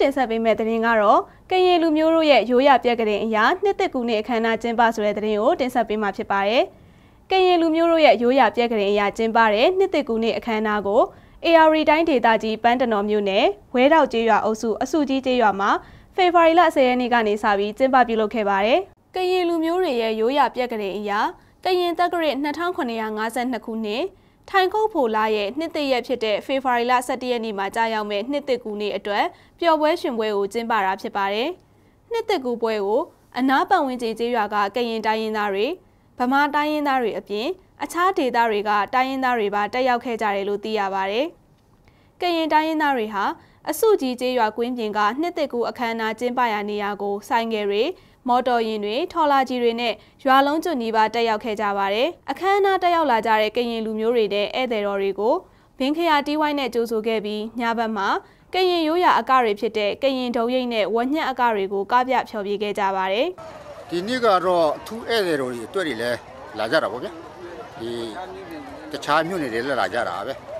တင်ဆက်ပေးမယ့်သတင်းကတော့ကရင်လူမျိုးတို့ရဲ့ရိုးရာပြက်ကလေးအရာနှစ်သက်ကူနဲ့အခမ်းအနားကျင်းပဆိုတဲ့သတင်းကိုတင်ဆက်ပေးမှာဖြစ်ပါတယ်။ကရင်လူမျိုးတို့ရဲ့ရိုးရာပြက်ကလေးအရာကျင်းပတဲ့နှစ်သက်ကူနဲ့အခမ်းအနားကို AR တိုင်းဒေသကြီးပန်းတနော်မြို့နယ်ဝဲတောက်ကျေးရွာအုပ်စုအစုကြီးကျေးရွာမှာဖေဖော်ဝါရီလ10ရက်နေ့ကနေစပြီးကျင်းပပြုလုပ်ခဲ့ပါတယ်။ကရင်လူမျိုးတွေရဲ့ရိုးရာပြက်ကလေးအရာကရင်တက္ကရာ2952ခုနှစ် ထိုင်ခုတ်ဖိုလာရဲ့နှစ်သိရက်ဖြစ်တဲ့ဖေဖော်ဝါရီလ17ရက်နေ့မှာကြာရောက်မဲ့နှစ်သိကူနေ့အတွက်ပျော်ပွဲရှင်ပွဲကိုကျင်းပတာဖြစ်ပါတယ်။နှစ်သိကူပွဲကိုအနားပတ်ဝန်းကျင်ကျေးရွာကကရင်တိုင်းရင်းသားတွေဗမာတိုင်းရင်းသားတွေအပြင် အခြားဒေသတွေကတိုင်းရင်းသားတွေပါတက်ရောက်ခဲ့ကြတယ်လို့သိရပါတယ်။ ကရင်တိုင်းရင်းသားတွေဟာအစုကြီးကျေးရွာကွင်းပြင်ကနှစ်သိကူအခမ်းအနားကျင်းပရာနေရာကိုဆိုင်ငယ်တွေမော်တော်ယာဉ်တွေထော်လာကြီးတွေနဲ့ရွာလုံးကျွနီးပါတက်ရောက်ခဲ့ကြပါတယ်။အခမ်းအနားတက်ရောက်လာကြတဲ့ကရင်လူမျိုးတွေနဲ့ဧည့်သည်တော်တွေကိုဘင်းခရာတီးဝိုင်းနဲ့ကြိုဆိုခဲ့ပြီးညဘက်မှာကရင်ရိုးရာအကတွေဖြစ်တဲ့ကရင်ဒုံရိတ်နဲ့ဝက်ညက်အကတွေကိုကပြဖျော်ဖြေခဲ့ကြပါတယ်။ဒီနေ့ကတော့အထူးဧည့်သည်တော်တွေအတွက်တွေလည်းလာကြတာပေါ့ဗျာ။ဒီတခြားမြို့နယ်တွေလည်းလာကြတာပဲ။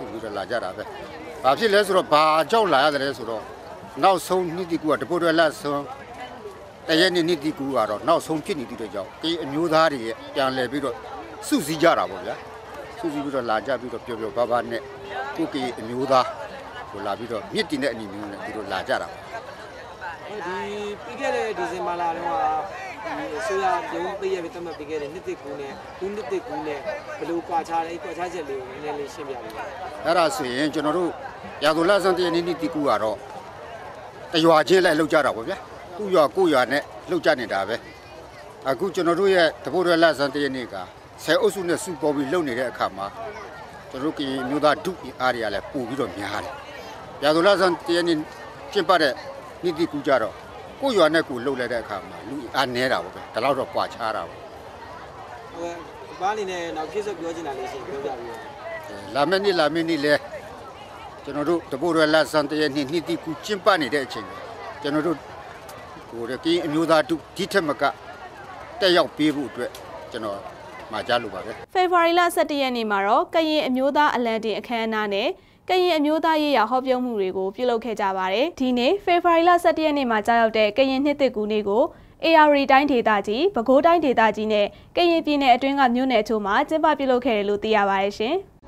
ဆုပြီးတော့လာကြတာပဲ။ဘာဖြစ်လဲဆိုတော့ဘာကြောက်လာရတယ်ဆိုတော့နောက်ဆုံးနှစ်ဒီကူကတပုတ်ရလက်ဆုံးတရက်နေ့နေ့ဒီကူကတော့နောက်ဆုံးဖြစ်နေသည့်အတွက်ကြောင့်ဒီအမျိုးသားတွေရဲ့ပြန်လဲပြီးတော့စုစည်းကြတာပေါ့ဗျာစုစည်းပြီးတော့လာကြပြီးတော့ပျော်ပျော်ပါပါနဲ့ကိုကီအမျိုးသားကိုလာပြီးတော့မြစ်တင်တဲ့အနေမျိုးနဲ့သူတို့လာကြတာပေါ့ဒီပြီးခဲ့တဲ့ဒီဇင်ဘာလတုန်းကဒီ အစိုးရပြုံးပေးရပြီးတတ်မှတ်ပေးခဲ့တဲ့နှစ်တစ်ကူနဲ့ခုနှစ်တစ်ကူနဲ့ဘယ်လိုကွာခြားလဲကွာခြားချက်လေးကိုနည်းနည်းလေးရှင်းပြပေးပါအဲ့ဒါဆိုရင်ကျွန်တော်တို့ရာသူလဆန်းတရနေ့နေ့တိကူကတော့တရွာချင်းလိုက်လောက်ကြတာပေါ့ဗျာသူ့ရွာကိုရွာနဲ့လှုပ်ကြနေတာပဲအခုကျွန်တော်တို့ရဲ့တပုတ်ရလက်စံတရနေ့ကဆယ်အုပ်စုနဲ့စုပေါ်ပြီးလှုပ်နေတဲ့အခါမှာကျွန်တော်ကရင်မျိုးသားဒုအားတွေကလည်းပို့ပြီးတော့များတယ်။ရာဇလဆန်တရနေ့ကျင့်ပတဲ့နိတိကူကြတော့ ကိုရွာနဲ့ကိုလှုပ်လိုက်တဲ့အခါမှာလူအားနေတာပေါ့ပဲ။ဒါတော့တော့ပွာချားတာပေါ့။ဟိုဘာအနေနဲ့နောက်ပြည့်စုံပြောချင်တာလေးရှင်ပြောပြပြီးတော့လာမယ့်နေ့လာမယ့်နေ့လဲကျွန်တော်တို့တပုတ်ရလက်စံတရနေ့နိတိကူကျင့်ပနေတဲ့အချိန်ကျွန်တော်တို့ဟိုကင်းအမျိုးသားတို့ဒီထက်မကတက်ရောက်ပေးဖို့အတွက်ကျွန်တော်မှာကြားလိုပါပဲဖေဖော်ဝါရီလ17ရက်နေ့မှာတော့ကရင်အမျိုးသားအလံတင်အခမ်းအနားနဲ့ ကရင်အမျိုးသားရေးရာဟောပြောမှုတွေကိုပြုလုပ်ခဲ့ကြပါတယ်ဒီနေ့ဖေဖော်ဝါရီလ17ရက်နေ့မှာကြားရောက်တဲ့ကရင်နှစ်သက်ကူနေ့ကို AR တိုင်းဒေသကြီးပဲခူးတိုင်းဒေသကြီးနဲ့ကရင်ပြည်နယ်အတွင်းကမြို့နယ်အချို့မှာကျင်းပပြုလုပ်ခဲ့တယ်လို့သိရပါတယ်ရှင်။